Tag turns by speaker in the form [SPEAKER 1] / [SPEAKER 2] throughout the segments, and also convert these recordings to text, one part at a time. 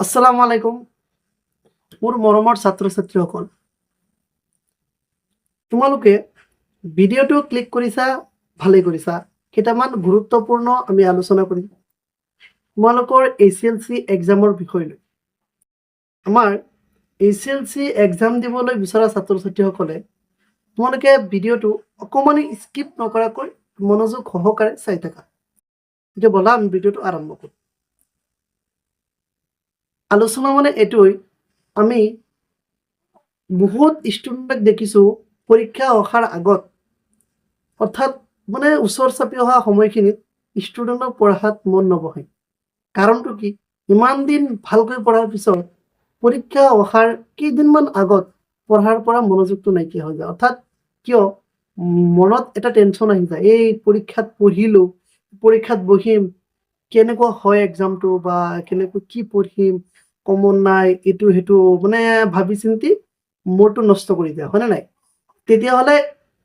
[SPEAKER 1] আসসালামু আলাইকুম। মোৰ মৰমৰ ছাত্ৰ ছাত্ৰীসকল তোমালোকে ভিডিঅ'টো ক্লিক কৰিছা, ভালেই কৰিছা। কেইটামান গুৰুত্বপূৰ্ণ আমি আলোচনা কৰিম। তোমালোকৰ এইচ এল চি এক্সামৰ বিষয় লৈ। আমাৰ এইচ এল চি এক্সাম দিবলৈ বিচৰা ছাত্ৰ ছাত্ৰীসকলে তোমালোকে ভিডিঅ'টো অকণমানি স্কিপ নকৰাকৈ মনোযোগ সহকাৰে চাই থাকা। এতিয়া ব'লা, আমি ভিডিঅ'টো আৰম্ভ কৰোঁ। আলোচনা মানে এইটোৱে আমি বহুত ষ্টুডেণ্টক দেখিছোঁ পৰীক্ষা অহাৰ আগত অৰ্থাৎ মানে ওচৰ চাপি অহা সময়খিনিত ষ্টুডেণ্টৰ পঢ়াত মন নবহে। কাৰণটো কি? ইমান দিন ভালকৈ পঢ়াৰ পিছত পৰীক্ষা অহাৰ কেইদিনমান আগত পঢ়াৰ পৰা মনোযোগটো নাইকিয়া হৈ যায়। অৰ্থাৎ কিয়? মনত এটা টেনশ্যন আহি যায়। এই পৰীক্ষাত পঢ়িলোঁ পৰীক্ষাত বহিম কেনেকুৱা হয় এক্সামটো বা কেনেকৈ কি পঢ়িম কমন নাই এইটো সেইটো মানে ভাবি চিন্তি মূৰটো নষ্ট কৰি দিয়ে, হয়নে নাই? তেতিয়াহ'লে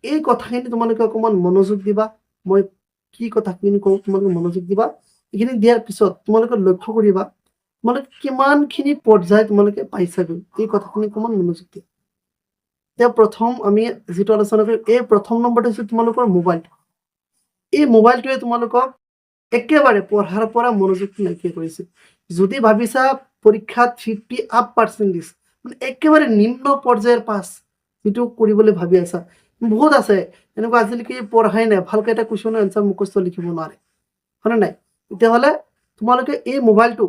[SPEAKER 1] এই কথাখিনি তোমালোকে অকণমান মনোযোগ দিবা, মই কি কথাখিনি কওঁ, তোমালোকে মনোযোগ দিবা, এইখিনি দিয়াৰ পিছত তোমালোকে লক্ষ্য কৰিবা, তোমালোকে কিমানখিনি পৰ্যায় তোমালোকে পাইছাগৈ, এই কথাখিনি অকণমান মনোযোগ দিয়া। এতিয়া প্ৰথম আমি যিটো আলোচনা কৰিম, এই প্ৰথম নম্বৰটো হৈছে তোমালোকৰ মোবাইলটো এই মোবাইলটোৱে তোমালোকক একেবাৰে পঢ়াৰ পৰা মনোযোগটো নাইকিয়া কৰিছে। যদি ভাবিছা পৰীক্ষাত ফিফটি আপ পাৰ্চেণ্টেজ মানে একেবাৰে নিম্ন পৰ্যায়ৰ পাছ যিটো কৰিবলৈ ভাবি আছা। বহুত আছে, এনেকুৱা আজিলৈকে পঢ়াই নাই, ভালকৈ এটা কুৱেশ্যনৰ এনচাৰ মুখস্থ লিখিব নোৱাৰে। হয়নে নাই? তেতিয়াহ'লে তোমালোকে এই মোবাইলটো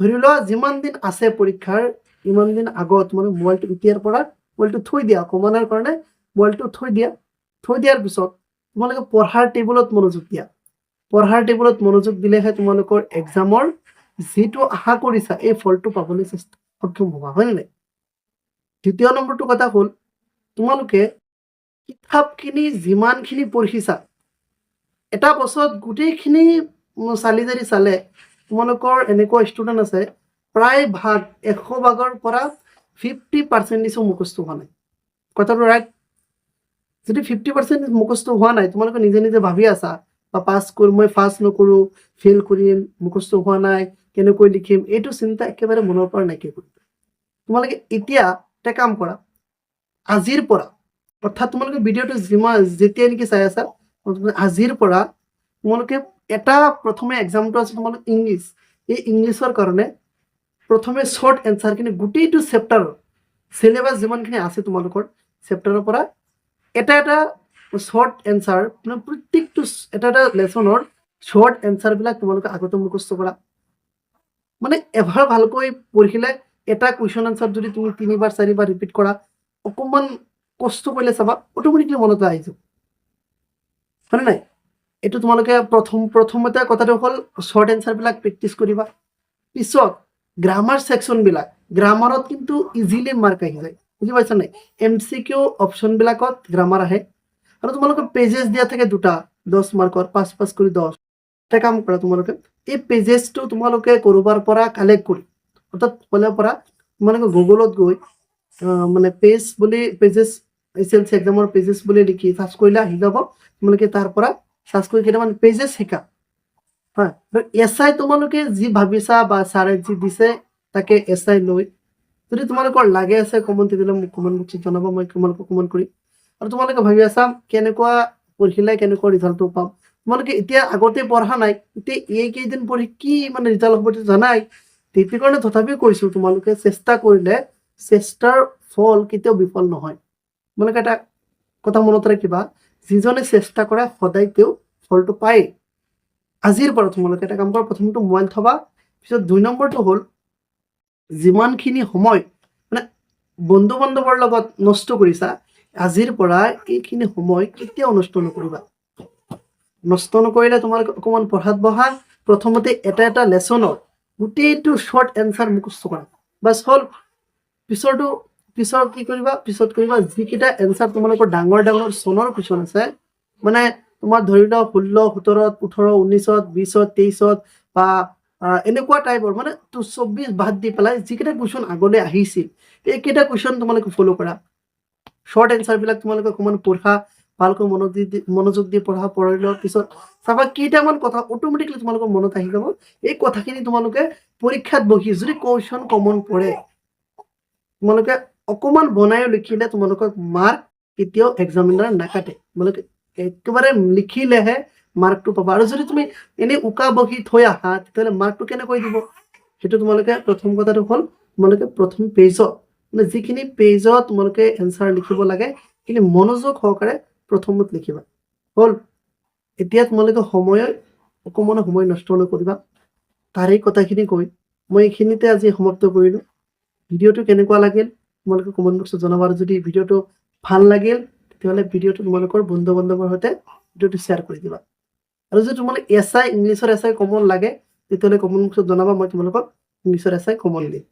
[SPEAKER 1] ধৰি লোৱা যিমান দিন আছে পৰীক্ষাৰ, ইমান দিন আগত মানে মোবাইলটো এতিয়াৰ পৰা মোবাইলটো থৈ দিয়া অকণমানৰ কাৰণে মোবাইলটো থৈ দিয়া। থৈ দিয়াৰ পিছত তোমালোকে পঢ়াৰ টেবুলত মনোযোগ দিয়া। পঢ়াৰ টেবুলত মনোযোগ দিলেহে তোমালোকৰ এক্সামৰ যিটো আশা কৰিছা, এই ফলটো পাবলৈ চেষ্টা সক্ষম হ'বা, হয়নে নাই? দ্বিতীয় নম্বৰটো কথা হ'ল, তোমালোকে কিতাপখিনি যিমানখিনি পঢ়িছা, এটা বছৰত গোটেইখিনি চালি জাৰি চালে, তোমালোকৰ এনেকুৱা ষ্টুডেণ্ট আছে, প্ৰায় ভাগ, এশ ভাগৰ পৰা ফিফটি পাৰ্চেণ্টেজো মুখস্থ হোৱা নাই। কথাটো ৰাইট যদি ফিফটি পাৰ্চেণ্টেজ মুখস্থ হোৱা নাই, তোমালোকে নিজে নিজে ভাবি আছা বা পাছ কৰি, মই পাছ নকৰোঁ ফেইল কৰিম, মুখস্থ হোৱা নাই কেনেকৈ লিখিম, এইটো চিন্তা একেবাৰে মনৰ পৰা নাইকিয়া কৰিবা তোমালোকে এতিয়া এটা কাম কৰা, আজিৰ পৰা, অৰ্থাৎ তোমালোকে ভিডিঅ'টো যিমান যেতিয়া নেকি চাই আছা আজিৰ পৰা তোমালোকে এটা প্ৰথমে এক্সামটো আছে তোমালোক ইংলিছ, এই ইংলিছৰ কাৰণে প্ৰথমে শ্বৰ্ট এনচাৰখিনি গোটেইটো চেপ্টাৰৰ চিলেবাছ যিমানখিনি আছে তোমালোকৰ চেপ্টাৰৰ পৰা এটা এটা শ্বৰ্ট এনচাৰ মানে প্ৰত্যেকটো এটা এটা লেচনৰ শ্বৰ্ট এনচাৰবিলাক তোমালোকে আগতে মুখস্থ কৰা। মানে এবাৰ ভালকৈ পঢ়িলে এটা কুৱেশ্যন আনচাৰ যদি তুমি তিনিবাৰ, চাৰিবাৰ ৰিপিট কৰা, অকণমান কষ্ট কৰিলে চাবা অট'মেটিকলি মনত আহি যাব। নাই? এইটো তোমালোকে প্ৰথম, প্ৰথমতে কথাটো হ'ল শ্বৰ্ট এনচাৰবিলাক প্ৰেক্টিচ কৰিবা। পিছত গ্ৰামাৰ ছেকশ্যনবিলাক গ্ৰামাৰত কিন্তু ইজিলি মাৰ্ক আহি যায়। বুজি পাইছা নাই? এম চি কিউ অপশ্যনবিলাকত গ্ৰামাৰ আহে। আৰু তোমালোকৰ পেজেছ দিয়া থাকে দুটা, দহ মাৰ্কৰ পাঁচ পাঁচ কৰি দহ। কাম কৰা তোমালোকে। এই পেজেছটো তোমালোকে ক'ৰবাৰ পৰা কালেক্ট কৰি, অৰ্থাৎ ক'লে পৰা তোমালোকে গুগলত গৈ মানে পেজ বুলি পেজেছ এছ এল চি এক্সামৰ পেজেছ বুলি লিখি চাৰ্চ কৰিলে আহি যাব। তোমালোকে তাৰ চাৰ্চ কৰি কেইটামান পেজেছ শিকা। হয় এছ আই তোমালোকে যি ভাবিছা বা ছাৰে যি দিছে, তাকে এছ আই লৈ, যদি তোমালোকৰ লাগে আছে কমেণ্ট তেতিয়াহ'লে মোক কমেণ্ট বক্সত জনাব, মই তোমালোকক কমেণ্ট কৰিম। আৰু তোমালোকে ভাবি আছা কেনেকুৱা পঢ়িলে, কেনেকুৱা ৰিজাল্টটো পাম। তোমালোকে এতিয়া আগতে পঢ়া নাই, এতিয়া এইকেইদিন পঢ়ি কি মানে ৰিজাল্ট হ'ব জানাই? সেইটো কাৰণে তথাপিও কৈছোঁ, তোমালোকে চেষ্টা কৰিলে চেষ্টাৰ ফল কেতিয়াও বিফল নহয়। তোমালোকে এটা কথা মনত ৰাখিবা, যিজনে চেষ্টা কৰে সদায় তেওঁ ফলটো পায় আজিৰ পৰা তোমালোকে এটা কাম কৰা, প্ৰথমটো মোবাইল থবা, পিছত দুই নম্বৰটো হ'ল যিমানখিনি সময় মানে বন্ধু বান্ধৱৰ লগত নষ্ট কৰিছা, আজিৰ পৰা এইখিনি সময় কেতিয়াও নষ্ট নকৰিবা। নষ্ট নকৰিলে তোমালোকে অকণমান পঢ়াত বহা। প্ৰথমতে এটা এটা লেচনৰ গোটেইটো শ্বৰ্ট এনচাৰ মুখস্থ কৰা। বাছ হ'ল, পিছৰটো পিছত কি কৰিবা, পিছত কৰিবা, যিকেইটা এনচাৰ তোমালোকৰ ডাঙৰ ডাঙৰ চনৰ কুৱেশ্যন আছে মানে তোমাৰ ধৰি লওক ষোল্ল সোতৰত ওঠৰ ঊনৈছত বিছত তেইছত বা এনেকুৱা টাইপৰ মানে তো চৌব্বিছ বাদ দি পেলাই যিকেইটা কুৱেশ্যন আগলৈ আহিছিল এইকেইটা কুৱেশ্যন তোমালোকে ফ'ল' কৰা। শ্বৰ্ট এনচাৰবিলাক তোমালোকে অকণমান পঢ়া। ভালকৈ মনোযোগ দি মনোযোগ দি পঢ়া পঢ়ি লোৱাৰ পিছত চাবা কেইটামান কথা অট'মেটিকলি তোমালোকৰ মনত আহি যাব। এই কথাখিনি তোমালোকে পৰীক্ষাত বহি যদি কুৱেশ্যন কমন পৰে তোমালোকে অকণমান বনায়ো লিখিলে তোমালোকক মাৰ্ক কেতিয়াও এক্সামিনাৰ নাকাটে। তোমালোকে একেবাৰে লিখিলেহে মাৰ্কটো পাবা। আৰু যদি তুমি এনেই উকা বহি থৈ আহা, তেতিয়াহ'লে মাৰ্কটো কেনেকৈ দিব? সেইটো তোমালোকে প্ৰথম কথাটো হ'ল, তোমালোকে প্ৰথম পেজত মানে যিখিনি পেজত তোমালোকে এনচাৰ লিখিব লাগে সেইখিনি মনোযোগ সহকাৰে প্ৰথমত লিখিবা। হ'ল এতিয়া তোমালোকে সময় অকণমান সময় নষ্ট নকৰিবা তাৰেই কথাখিনি কৈ মই এইখিনিতে আজি সমাপ্ত কৰিলোঁ। ভিডিঅ'টো কেনেকুৱা লাগিল তোমালোকে কমেণ্ট বক্সত জনাবা। আৰু যদি ভিডিঅ'টো ভাল লাগিল তেতিয়াহ'লে ভিডিঅ'টো তোমালোকৰ বন্ধু বান্ধৱৰ সৈতে ভিডিঅ'টো শ্বেয়াৰ কৰি দিবা। আৰু যদি তোমালোক এছ আই ইংলিছৰ এছ আই কমন লাগে তেতিয়াহ'লে কমেণ্ট বক্সত জনাবা মই তোমালোকক ইংলিছৰ এছ আই কমন দিম।